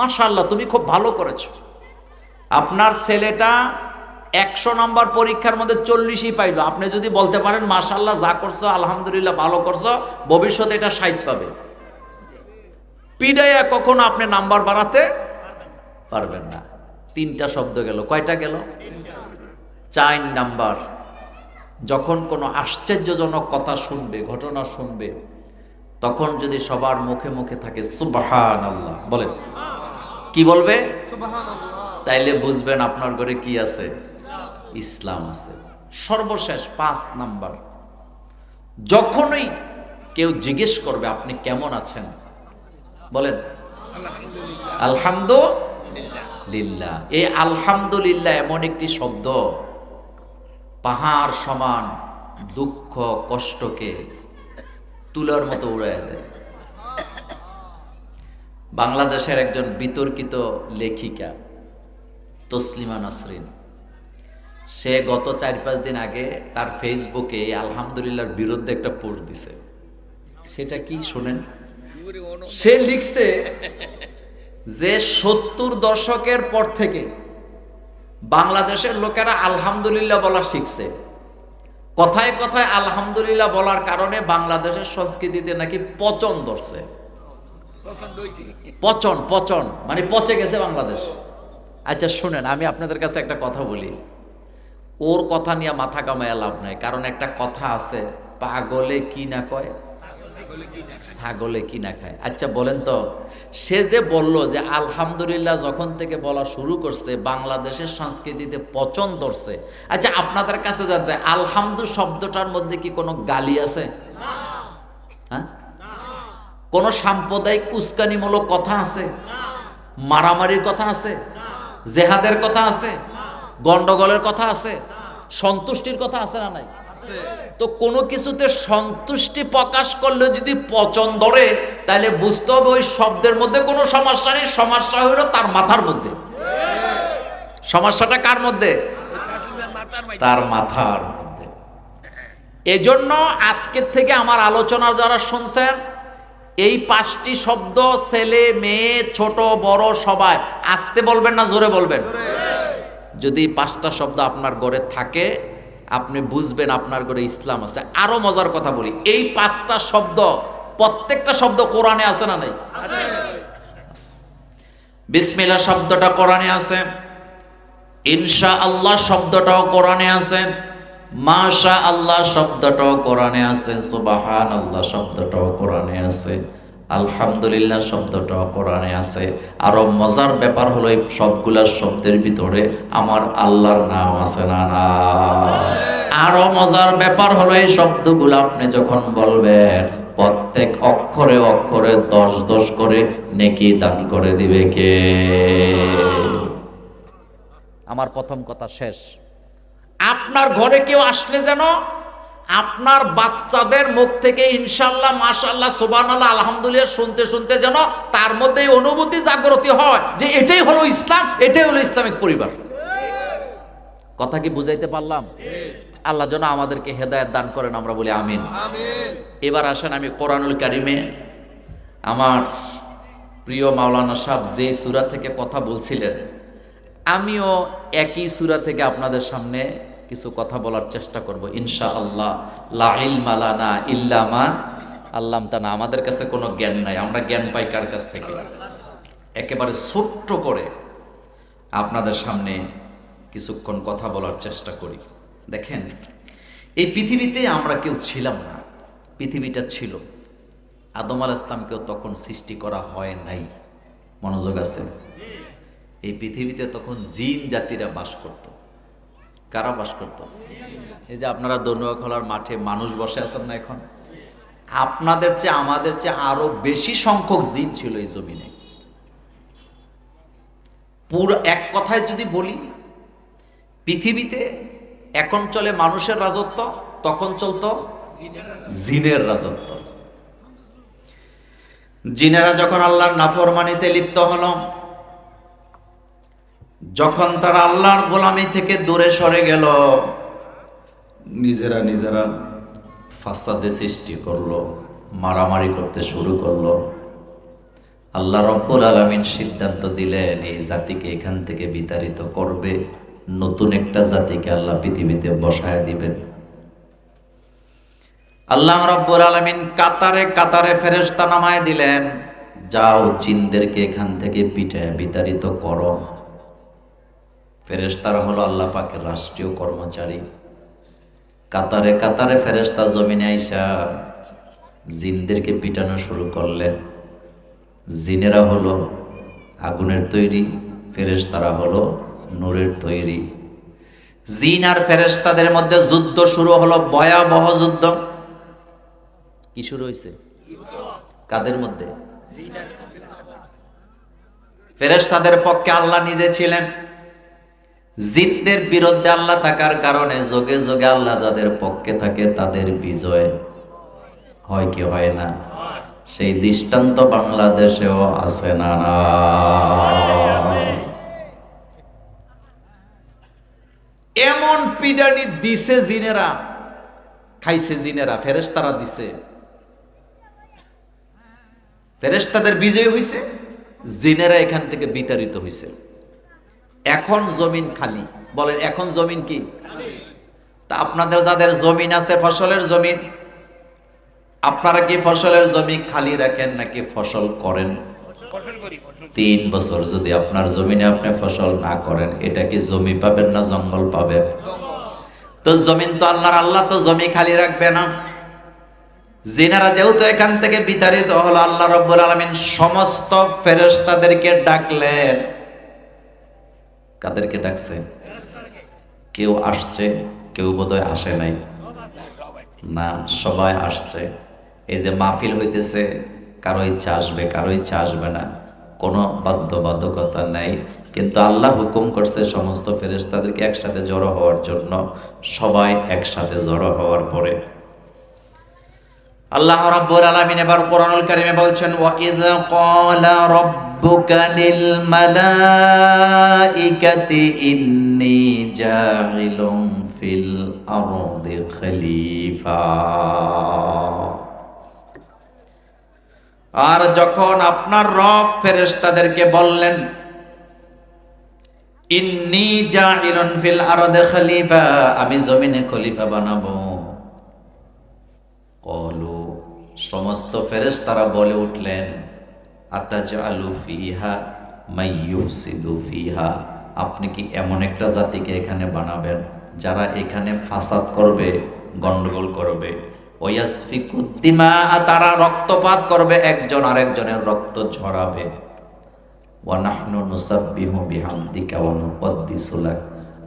মাশাল্লাহ তুমি খুব ভালো করেছ। আপনার ছেলেটা একশো নম্বর পরীক্ষার মধ্যে চল্লিশই পাইল। আপনি যদি বলতে পারেন মাশাল্লাহ যা করছ, আলহামদুলিল্লাহ, ভালো করছ, ভবিষ্যতে এটা ষাট পাবে। পিডাইয়া কখনো আপনি নাম্বার বাড়াতে পারবেন না। তিনটা শব্দ গেল। কয়টা গেল? চার নাম্বার। যখন কোনো আশ্চর্যজনক কথা শুনবে, ঘটনা শুনবে, তখন যদি সবার মুখে মুখে থাকে সুবহান আল্লাহ বলেন। কি বলবে? তাইলে বুঝবেন আপনার ঘরে কি আছে? ইসলাম আছে। সর্বশেষ পাঁচ নাম্বার। যখনই কেউ জিজ্ঞেস করবে আপনি কেমন আছেন? বলেন আলহামদুলিল্লাহ। এই আলহামদুলিল্লাহ এমন একটি শব্দ পাহাড় সমান দুঃখ কষ্টকে তুলার মতো উড়ায় দেয়। বাংলাদেশের একজন বিতর্কিত লেখিকা, তসলিমা নাসরিন। সে গত চার পাঁচ দিন আগে তার ফেসবুকে আলহামদুলিল্লাহর বিরুদ্ধে একটা পোস্ট দিছে। সেটা কি শোনেন? সে লিখছে যে সত্তর দশকের পর থেকে বাংলাদেশের লোকেরা আলহামদুলিল্লাহ বলা শিখছে। কথায় কথায় আলহামদুলিল্লাহ বলার কারণে বাংলাদেশের সংস্কৃতিতে নাকি পচন ধরছে। পচন পচন মানে পচে গেছে বাংলাদেশ। আচ্ছা শুনেন আমি আপনাদের কাছে একটা কথা বলি। ওর কথা নিয়ে মাথা কামায় লাভ নাই কারণ একটা কথা আছে পাগলে কি না কয়? ছাগলে কি না খায়? আচ্ছা বলেন তো সে যে বলল যে আলহামদুলিল্লাহ যখন থেকে বলা শুরু করছে বাংলাদেশের সংস্কৃতিতে পচন ধরছে। আচ্ছা আপনাদের কাছে জানতে আলহামদু শব্দটার মধ্যে কি কোনো গালি আছে? হ্যাঁ? কোন সাম্প্রদায়িক উস্কানিমূলক কথা আছে? মারামারির কথা আছে? জেহাদের কথা আছে? গন্ডগোলের কথা আছে? সন্তুষ্টির কথা আছে না নাই? তো কোনো কিছুতে সন্তুষ্টি প্রকাশ করলে যদি পচন ধরে তাহলে বুঝতে হবে ওই শব্দের মধ্যে কোনো সমস্যা নেই। সমস্যা হইল তার মাথার মধ্যে। সমস্যাটা কার মধ্যে? তার মাথার মধ্যে। এজন্য আজকের থেকে আমার আলোচনা যারা শুনছেন এই পাঁচটি শব্দ ছেলে, মেয়ে, ছোট, বড়, সবাই। আসতে বলবেন না জোরে বলবেন? যদি পাঁচটা শব্দ আপনার ঘরে থাকে, আপনি বুঝবেন আপনার ঘরে ইসলাম আছে। আরও মজার কথা বলি, এই পাঁচটা শব্দ, প্রত্যেকটা শব্দ কোরআনে আছে না নাই? বিসমিল্লা শব্দটা কোরআনে আছে। ইনশা আল্লাহ শব্দটাও কোরআনে আছে। মাশা আল্লাহ শব্দটাও কোরআনে আছে সুবাহান আল্লাহ শব্দটাও কোরআনে আছে, আলহামদুলিল্লাহ শব্দটাও কোরআনে আছে। আরও মজার ব্যাপার হলো এই সবগুলার শব্দের ভিতরে আমার আল্লাহর নাম আছে না না? আরও মজার ব্যাপার হলো এই শব্দগুলো আপনি যখন বলবেন, প্রত্যেক অক্ষরে অক্ষরে দশ দশ করে নেকি দান করে দিবে কে? আমার প্রথম কথা শেষ। আপনার ঘরে কেউ আসলে যেন আপনার বাচ্চাদের মুখ থেকে ইনশাল্লাহ মাশাল্লাহ সুবহানাল্লাহ আলহামদুলিল্লাহ শুনতে শুনতে যেন তার মধ্যে এই অনুভূতি জাগ্রতি হয় যে এটাই হলো ইসলাম এটাই হলো ইসলামিক পরিবার। কথা কি বুঝাইতে পারলাম? আল্লাহ যেন আমাদেরকে হেদায়েত দান করেন আমরা বলি আমিন। এবার আসেন আমি কোরআনুল কারিমে আমার প্রিয় মাওলানা সাহেব যে সুরা থেকে কথা বলছিলেন আমিও একই সুরা থেকে আপনাদের সামনে কিছু কথা বলার চেষ্টা করব। ইনশা আল্লাহ লা ইল্লামা আল্লাম তা না আমাদের কাছে কোনো জ্ঞান নাই। আমরা জ্ঞান পাই কার কাছ থেকে? একেবারে ছোট্ট করে আপনাদের সামনে কিছুক্ষণ কথা বলার চেষ্টা করি। দেখেন, এই পৃথিবীতে আমরা কেউ ছিলাম না। পৃথিবীটা ছিল। আদম আল ইসলামকেও তখন সৃষ্টি করা হয় নাই। মনোযোগ আছে? এই পৃথিবীতে তখন জিন জাতিরা বাস করত। কারা বাস করত? এই যে আপনারা দনুয়া খোলার মাঠে মানুষ বসে আছেন না এখন? আপনাদের চেয়ে, আমাদের চেয়ে আরও বেশি সংখ্যক জিন ছিল এই জমিনে। পুরো এক কথায় যদি বলি, পৃথিবীতে এখন চলে মানুষের রাজত্ব, তখন চলতো জিনের রাজত্ব। জিনেরা যখন আল্লাহর নাফরমানিতে লিপ্ত হলো যখন তারা আল্লাহর গোলামি থেকে দূরে সরে গেল, নিজেরা নিজেরা ফাসাদে সৃষ্টি করল, মারামারি করতে শুরু করল। আল্লাহ রব্বুল আলমিন সিদ্ধান্ত দিলেন, এই জাতিকে এখান থেকে বিতাড়িত করবে, নতুন একটা জাতিকে আল্লাহ পৃথিবীতে বসায় দিবেন। আল্লাহ রব্বুল আলমিন কাতারে কাতারে ফেরেস্তা নামায় দিলেন, যাও জিনদেরকে এখান থেকে পিঠে বিতাড়িত করো। ফেরেস্তারা হলো আল্লাহ পাকের রাষ্ট্রীয় কর্মচারী। কাতারে কাতারে ফেরেস্তা জমিনে আইসা জিনদেরকে পিটানো শুরু করলেন। জিনেরা হলো আগুনের তৈরি, ফেরেশতারা হলো নূরের তৈরি। জিন আর ফেরেশতাদের মধ্যে যুদ্ধ শুরু হলো, ভয়াবহ যুদ্ধ। কি শুরু হয়েছে কাদের মধ্যে? ফেরেশতাদের পক্ষে আল্লাহ নিজে ছিলেন। জিনদের বিরুদ্ধে আল্লাহ থাকার কারণে যোগে যোগে আল্লাহ যাদের পক্ষে থাকে তাদের বিজয় হয় কি হয় না? সেই দৃষ্টান্ত বাংলাদেশেও আছে না এমন পিডানি দিছে জিনেরা, খাইছে জিনেরা, ফেরেশতারা দিছে। ফেরেশতাদের বিজয় হইছে, জিনেরা এখান থেকে বিতাড়িত হইছে। এখন জমিন খালি। বলেন, এখন জমিন কি? তা আপনাদের যাদের জমিন আছে, ফসলের জমিন, আপনারা কি ফসলের জমি খালি রাখেন নাকি ফসল করেন? তিন বছর যদি আপনার জমিনে আপনি ফসল না করেন, এটা কি জমি পাবেন না জঙ্গল পাবেন? তো জমিন তো আল্লাহর, আল্লাহ তো জমি খালি রাখবে না। জিনারা যেহেতু এখান থেকে বিতাড়িত হলো, আল্লাহ রব্বুল আলমিন সমস্ত ফেরেশতাদেরকে ডাকলেন। কাদেরকে ডাকছে? কেউ আসছে, কেউ বোধহয় আসে নাই। না, সবাই আসছে। এই যে মাহফিল হইতেছে কারও ইচ্ছা আসবে কারও ইচ্ছা আসবে না। কোনো বাধ্যবাধকতা নাই। কিন্তু আল্লাহ হুকুম করছে, সমস্ত ফেরেস তাদেরকে একসাথে জড়ো হওয়ার জন্য, সবাই একসাথে জড়ো হওয়ার পরে। আল্লাহ রাব্বুল আলামিন এবার কোরআনুল কারীমে বলছেন, ওয়া ইয ক্বালা রাব্বুকা লিল মালাইকাতি ইন্নী জাইলুম ফিল আরদি খলিফা। আর যখন আপনার রব ফেরেশতাদেরকে বললেন, ইন্নী জাইলুন ফিল আরদি খলিফা, আমি জমিনে খলিফা বানাবো কলু সমস্ত ফেরেস তারা বলে উঠলেন আলু ফিহা আপনি কি এমন একটা জাতিকে এখানে বানাবেন যারা এখানে ফাসাদ করবে, গন্ডগোল করবে? ওয়াসফিকুদ্দিমা তারা রক্তপাত করবে, একজন আরেকজনের রক্ত ঝরাবে।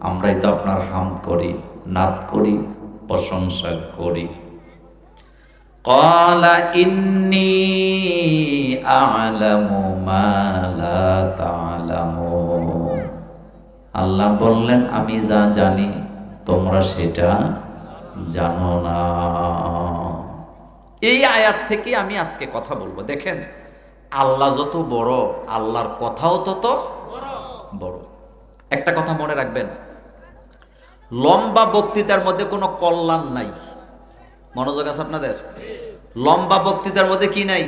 আমরাই তো আপনার হামদ করি নাত করি, প্রশংসা করি। قال إني أعلم ما لا تعلمون আল্লাহ বললেন আমি যা জানি তোমরা সেটা জানো না এই আয়াত থেকে আমি আজকে কথা বলবো দেখেন আল্লাহ যত বড় আল্লাহর কথাও তত বড় একটা কথা মনে রাখবেন লম্বা বক্তৃতার মধ্যে কোনো কল্যাণ নাই মনোযোগ আছে আপনাদের? লম্বা বক্তৃতার মধ্যে কি নাই?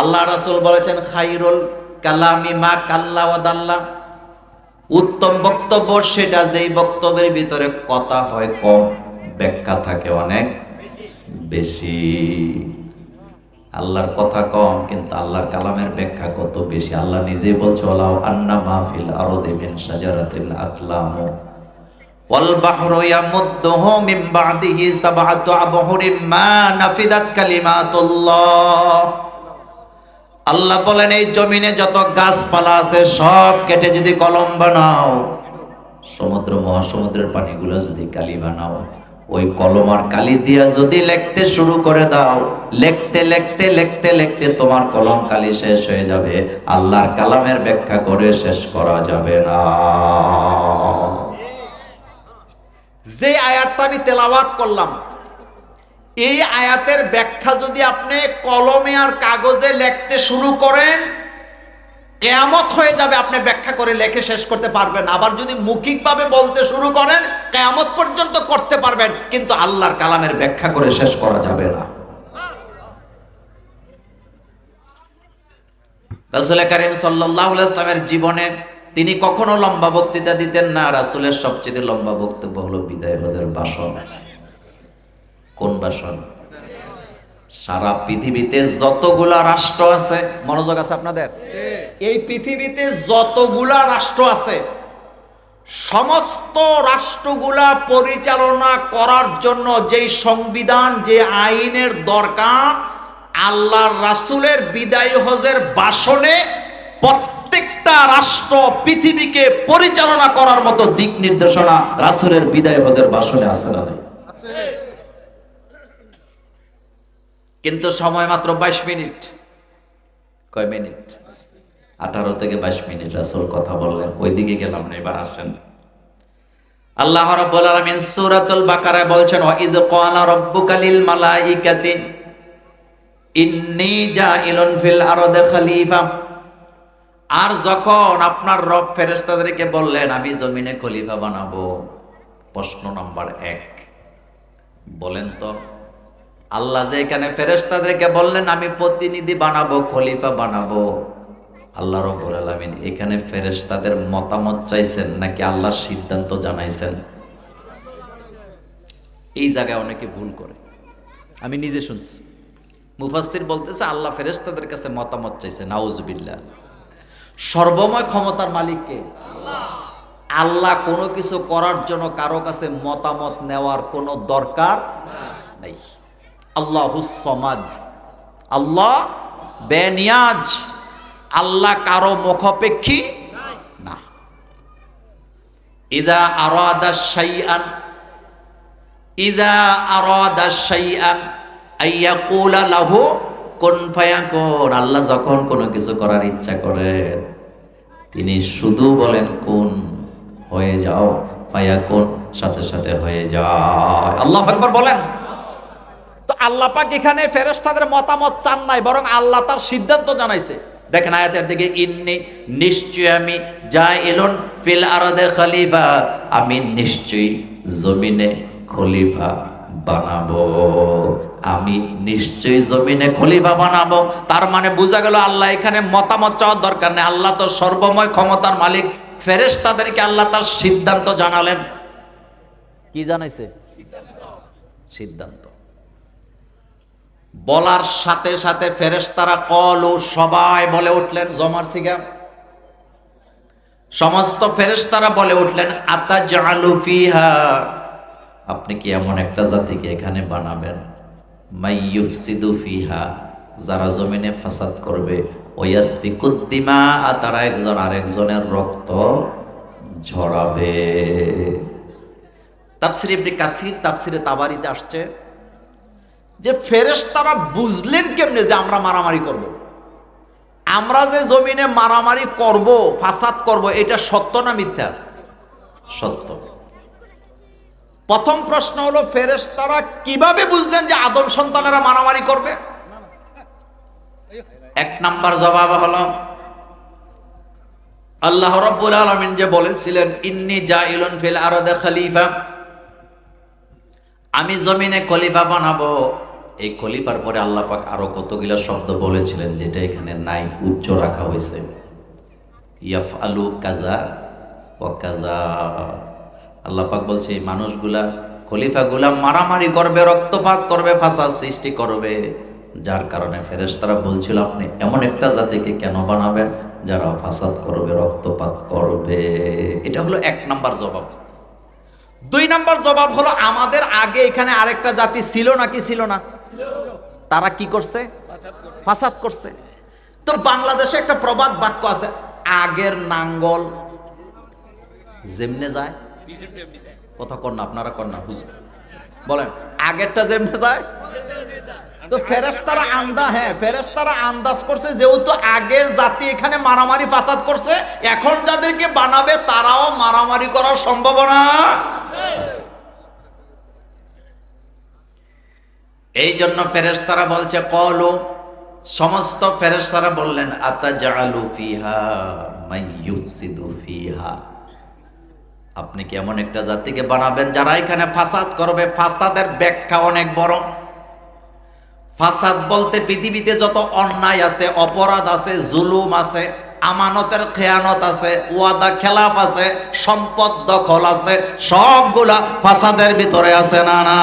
আল্লাহ রাসুল বলেছেন, খাইরুল কালামি মা কাল্লা ওয়াদাল্লা উত্তম বক্তব্য, সেটা যেই বক্তব্যের ভিতরে কথা হয় কম, ব্যাখ্যা থাকে অনেক বেশি। আল্লাহর কথা কম, কিন্তু আল্লাহর কালামের ব্যাখ্যা কত বেশি? আল্লাহ নিজেই বলছে ওলাও আন্না মাহফিল আরও দেবেন সাজারাতিল আকলামু। والبحر يمده من بعده سبعة أبحر ما نفدت كلمات الله আল্লাহ বলেন এই জমিনে যত গাছপালা আছে সব কেটে যদি কলম বানাও সমুদ্র মহাসমুদ্রের পানিগুলো যদি কালি বানাও ওই কলমার কালি দিয়া যদি লিখতে শুরু করে দাও লিখতে লিখতে লিখতে লিখতে তোমার কলম কালি শেষ হয়ে যাবে আল্লাহর কালামের ব্যাখ্যা করে শেষ করা যাবে না যে আয়াতটা আমি তেলাওয়াত করলাম, এই আয়াতের ব্যাখ্যা যদি আপনি কলমে আর কাগজে লিখতে শুরু করেন, কেয়ামত হয়ে যাবে আপনি ব্যাখ্যা করে লেখে শেষ করতে পারবেন। আবার যদি মৌখিকভাবে বলতে শুরু করেন, কেয়ামত পর্যন্ত করতে পারবেন, কিন্তু আল্লাহর কালামের ব্যাখ্যা করে শেষ করা যাবে না। রাসুল করিম সাল্লাহ ইসলামের জীবনে তিনি কখনো লম্বা বক্তৃতা দিতেন না, রাসুলের সবচেয়ে লম্বা বক্তব্য হলো, বিদায় হজের ভাষণ কোন ভাষণ সারা পৃথিবীতে যতগুলা রাষ্ট্র আছে, মনোযোগ আছে আপনাদের? এই পৃথিবীতে যতগুলা রাষ্ট্র আছে, সমস্ত রাষ্ট্রগুলা পরিচালনা করার জন্য যেই সংবিধান, যে আইনের দরকার, আল্লাহর রাসুলের বিদায় হজের ভাষণে প্রত্যেকটা রাষ্ট্র পৃথিবীকে পরিচালনা করার মতো দিক নির্দেশনা রাসূলের বিদায় হজের ভাষণে আছে না কিন্তু সময় মাত্র বাইশ মিনিট। কয় মিনিট? আঠারো থেকে বাইশ মিনিট রাসূল কথা বললেন। ওইদিকে গেলাম না, এবার আসেন। আল্লাহ বলছেন ওয়া ইদ ক্বালা রাব্বুকা লিল মালাইকাতি ফিল আর যখন আপনার রব ফেরেশতাদেরকে বললেন, আমি জমিনে খলিফা বানাবো। প্রশ্ন নম্বর এক। বলেন তো, আল্লাহ যে এখানে ফেরেশতাদেরকে বললেন, আমি প্রতিনিধি বানাবো, খলিফা বানাবো। আল্লাহ রব্বুল আলামিন, এখানে ফেরেশতাদের মতামত চাইছেন নাকি আল্লাহর সিদ্ধান্ত জানাইছেন? এই জায়গায় অনেকে ভুল করে। আমি নিজে শুনছি। মুফাসসির বলতেছে, আল্লাহ ফেরেশতাদের কাছে মতামত চাইছে নাউজুবিল্লাহ। সর্বময় ক্ষমতার মালিককে আল্লাহ। কোনো কিছু করার জন্য কারও কাছে মতামত নেওয়ার কোনো দরকার নাই। আল্লাহ সমাদ। আল্লাহ বেনিয়াজ। আল্লাহ কারও মুখাপেক্ষী না। ইদা আরাদা শাইআন। ইদা আরাদা শাইআন আইয়াকুলা লাহু কুন ফায়াকুন আল্লাহ যখন কোনো কিছু করার ইচ্ছা করেন, তিনি শুধু বলেন, কোন হয়ে যাও ফায়াকুন সাথে সাথে হয়ে যায়। আল্লাহ একবার বলেন। তো আল্লাহ পাক এখানে ফেরেশতাদের মতামত চান নাই, বরং আল্লাহ তার সিদ্ধান্ত জানাইছে। দেখেন আয়াতের দিকে, ইন্নি নিশ্চয় আমি যা এলন ফিল আরদে খলিফা। আমি নিশ্চয়ই জমিনে খলিফা। বানাবো। আমি নিশ্চয়ই জমিনে খলিফা বানাবো। তার মানে বোঝা গেল আল্লাহ এখানে মতামত চাওয়ার দরকার নেই। আল্লাহ তো সর্বময় ক্ষমতার মালিক। ফেরেশতাদেরকে আল্লাহ তার সিদ্ধান্ত জানালেন। কি জানাইছে? সিদ্ধান্ত। বলার সাথে সাথে ফেরেশতারা কল ও সবাই বলে উঠলেন, জমার সিগা। সমস্ত ফেরেশতারা বলে উঠলেন আতা জালু ফিহা। আপনি কি এমন একটা জাতিকে এখানে বানাবেন? ফিহা, যারা জমিনে ফাসাদ করবে। ওয়াসফিকুদ্দিমা, আর তারা একজন আরেকজনের রক্ত ঝরাবে। তাফসির ইবনে কাসির তাফসিরে তাবারিতে আসছে যে ফেরেস তারা বুঝলেন কেমনে যে আমরা মারামারি করব। আমরা যে জমিনে মারামারি করব, ফাসাদ করব, এটা সত্য না মিথ্যা? সত্য। প্রথম প্রশ্ন হলো, ফেরেশতারা কীভাবে বুঝলেন যে আদম সন্তানেরা মারামারি করবে? এক নাম্বার জবাব হলো, আল্লাহ রব্বুল আলমিন যে বলেছিলেন, ইন্নি জাইলুন ফিল আরদে খলিফা। আমি জমিনে খলিফা বানাবো। এই খলিফার পরে আল্লাহ পাক আরও কতগুলা শব্দ বলেছিলেন, যেটা এখানে নাই, উচ্চ রাখা হয়েছে। ইয়াফ আলু কাজা ও কাজা আল্লাহ পাক বলছে, এই মানুষগুলা খলিফাগুলা মারামারি করবে, রক্তপাত করবে, ফাসাদ সৃষ্টি করবে। যার কারণে ফেরেশতারা বলছিল, আপনি এমন একটা জাতিকে কেন বানাবেন যারা ফাসাদ করবে, রক্তপাত করবে? এটা হলো এক নাম্বার জবাব। দুই নাম্বার জবাব হলো, আমাদের আগে এখানে আরেকটা জাতি ছিল নাকি ছিল না? তারা কি করছে? ফাসাদ করছে। তো বাংলাদেশে একটা প্রবাদ বাক্য আছে, আগের নাঙ্গল যেমনে যায় কথা কর না আপনারা কর না বলেন আগেরটা যেমনে যায় তো ফেরেশতারা আন্দা হ্যাঁ ফেরেশতারা আন্দাজ করছে যেহেতু আগের জাতি এখানে মারামারি ফাসাদ করছে এখন যাদেরকে বানাবে তারাও মারামারি করার সম্ভাবনা এই জন্য ফেরেশতারা বলছে কলু সমস্ত ফেরেশতারা বললেন আতা জাআলু ফিহা মাইয়ুফসিদু ফিহা। আপনি কি এমন একটা জাতিকে বানাবেন যারা এখানে ফাসাদ করবে? ফাসাদের ব্যাখ্যা অনেক বড়। ফাসাদ বলতে পৃথিবীতে যত অন্যায় আছে, অপরাধ আছে, জুলুম আছে, আমানতের খেয়ানত আছে, ওয়াদা খেলাপ আছে, সম্পদ দখল আছে, সবগুলা ফাসাদের ভিতরে আছে না না?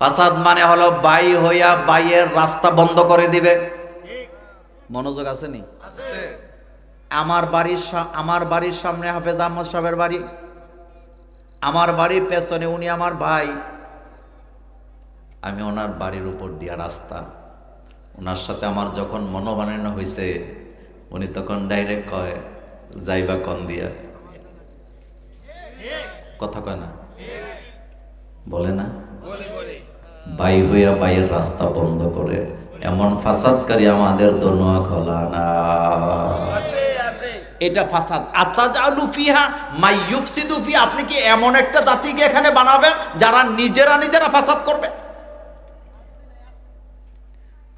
ফাসাদ মানে হলো বাই হইয়া বাইয়ের রাস্তা বন্ধ করে দিবে। মনোযোগ আছে নি আমার বাড়ির আমার বাড়ির সামনে হাফেজ আহমদ সাহেবের বাড়ি। আমার বাড়ির পেছনে উনি আমার ভাই। আমি ওনার বাড়ির উপর দিয়া রাস্তা। ওনার সাথে আমার যখন মনোমালিন্য হয়েছে উনি তখন ডাইরেক্ট কয়, যাইবা কন দিয়া? কথা কয় না? বলে না? বাই হইয়া বাইয়ের রাস্তা বন্ধ করে, এমন ফাসাদকারী আমাদের দনুয়া খোলা না। এটা ফাসাদ। আতাজালু ফিহা মাই ইউফসিদু ফি আপনি কি এমন একটা জাতিকে এখানে বানাবেন যারা নিজেরা নিজেরা ফাসাদ করবে?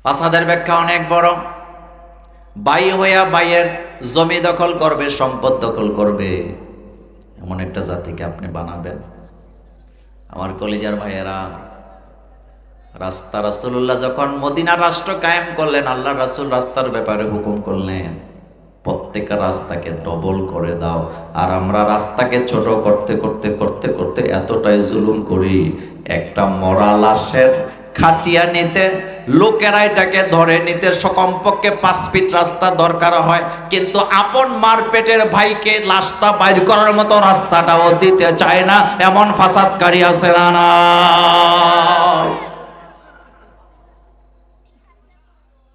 ফাসাদের ব্যাখ্যা অনেক বড়। বাই হইয়া বাইয়ের জমি দখল করবে, সম্পদ দখল করবে। এমন একটা জাতিকে আপনি বানাবেন। আমার কলিজার ভাইয়েরা, রাস্তা রাসূলুল্লাহ যখন মদিনা রাষ্ট্র কায়েম করলেন আল্লাহ রাসুল রাস্তার ব্যাপারে হুকুম করলেন। প্রত্যেকটা রাস্তাকে ডবল করে দাও। আর আমরা রাস্তাকে ছোট করতে করতে করতে করতে এতটাই জুলুম করি। একটা মরা লাশের খাটিয়া নিতে, লোকেরা এটাকে ধরে নিতে কমপক্ষে পাঁচ ফিট রাস্তা দরকার হয়। কিন্তু আপন মারপেটের ভাইকে লাশটা বাইর করার মতো রাস্তাটাও দিতে চায় না। এমন ফাসাদকারী আছে না না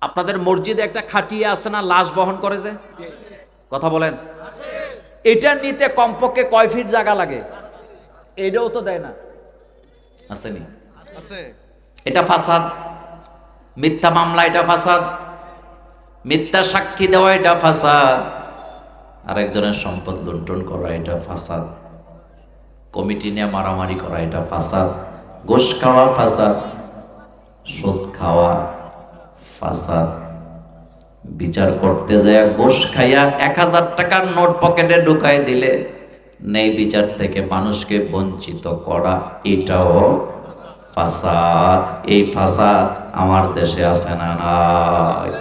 আপনাদের মসজিদে একটা খাটিয়ে আছে না লাশ বহন করে যে? কথা বলেন। এটা নিতে কমপক্ষে কয় ফিট জায়গা লাগে? এটাও তো দেয় না। আসেনি। এটা ফাসাদ। মিথ্যা মামলা এটা ফাসাদ। মিথ্যা সাক্ষী দেওয়া এটা ফাসাদ। আরেকজনের সম্পদ লুণ্ঠন করা এটা ফাসাদ। কমিটি নিয়ে মারামারি করা এটা ফাসাদ। ঘুষ খাওয়া ফাসাদ। সুদ খাওয়া ফাসাদ বিচার করতে যায়, ঘুষ খাইয়া এক হাজার টাকার নোট পকেটে ঢুকাই দিলে নেই বিচার থেকে মানুষকে বঞ্চিত করা। এটাও ফাসাদ, এই ফাসাদ আমার দেশে আছে না নাই।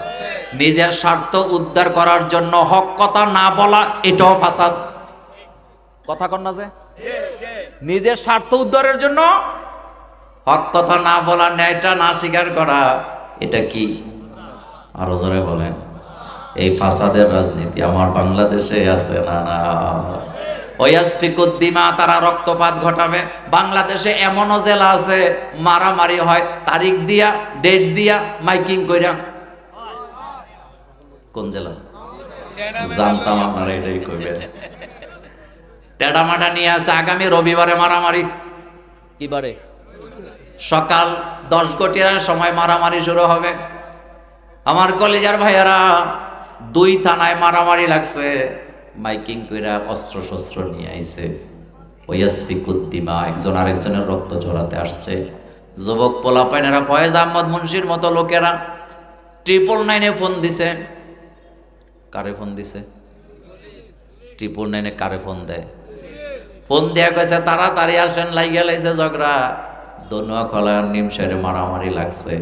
নিজের স্বার্থ উদ্ধার করার জন্য হক কথা না বলা, এটাও ফাসাদ। কথা কন না যে। নিজের স্বার্থ উদ্ধারের জন্য হক কথা না বলা, ন্যায়টা না স্বীকার করা, এটা কি আরও জোরে বলেন। এই ফাসাদের রাজনীতি আমার বাংলাদেশে আছে না না। ওয়াসফিকুদ্দিমা তারা রক্তপাত ঘটাবে। বাংলাদেশে এমনও জেলা আছে মারামারি হয় তারিখ দিয়া ডেট দিয়া মাইকিং কইরা। কোন জেলা? জানতাম আপনারা এটাই কইবেন। টেডামাডা নিয়ে আছে আগামী রবিবারে মারামারি। কিবারে? সকাল দশ গটিয়ার সময় মারামারি শুরু হবে। আমার কলেজার ভাইয়ারা দুই থানায় মারামারি লাগছে। মাইকিং কইরা অস্ত্র শস্ত্র নিয়ে আইছে। ওয়াসফিকুদ্দিমা একজন আরেকজনের রক্ত ঝরাতে আসছে। যুবক পোলাপাইনেরা ফয়েজ আহমদ মুন্সির মতো লোকেরা ট্রিপল নাইনে ফোন দিছে। কারে ফোন দিছে? ট্রিপল নাইনে কারে ফোন দেয়? ফোন দেয়া কইছে, তাড়াতাড়ি আসেন, লাইগা লাইছে ঝগড়া। দনুয়া খলার নিমসারে মারামারি লাগছে।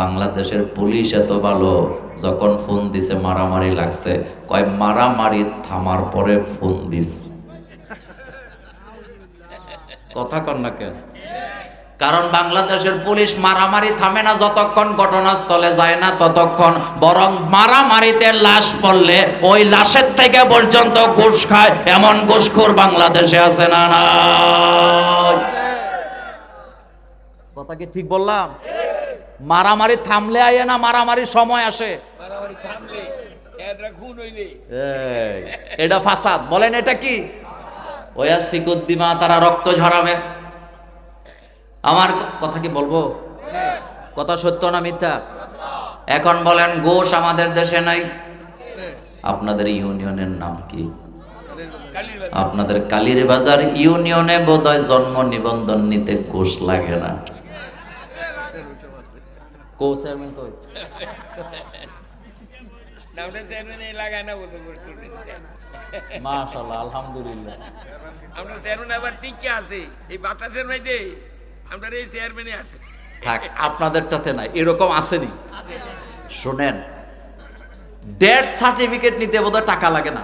বাংলাদেশের পুলিশ এত ভালো, যখন ফোন দিছে মারামারি লাগছে, কয় মারামারি থামার পরে ফোন দিস। কথা কন না কেন? কারণ বাংলাদেশের পুলিশ মারামারি থামে না যতক্ষণ ঘটনাস্থলে যায় না ততক্ষণ, বরং মারামারিতে লাশ পড়লে ওই লাশের থেকে পর্যন্ত ঘুষ খায়। এমন ঘুষখোর বাংলাদেশে আছে না না কথা কি ঠিক বললাম? মারামারি থামলে আয় না মারামারির সময় আসে? মারামারি এটা ফাসাদ। বলেন এটা কি? ওয়াস ফিকুদ্দিমা তারা রক্ত ঝরাবে। আমার কথা কি বলব? কথা সত্য না মিথ্যা? এখন বলেন গোশ আমাদের দেশে নাই। আপনাদের ইউনিয়নের নাম কি? আপনাদের কালীর বাজার ইউনিয়নে বোধহয় জন্ম নিবন্ধন নিতে ঘোষ লাগে না। কো চেয়ারম্যান কই? নামটা চেয়ারম্যান এই লাগায় না বলতে মাশাআল্লাহ আলহামদুলিল্লাহ। আমরা চেয়ারম্যান আবার টিকে আছে। এই বাতাসের মধ্যে আমরা এই চেয়ারম্যানই আছে। থাক আপনাদেরটাতে না এরকম আসেনি। শোনেন ডেথ সার্টিফিকেট নিতে বোধহয় টাকা লাগে না।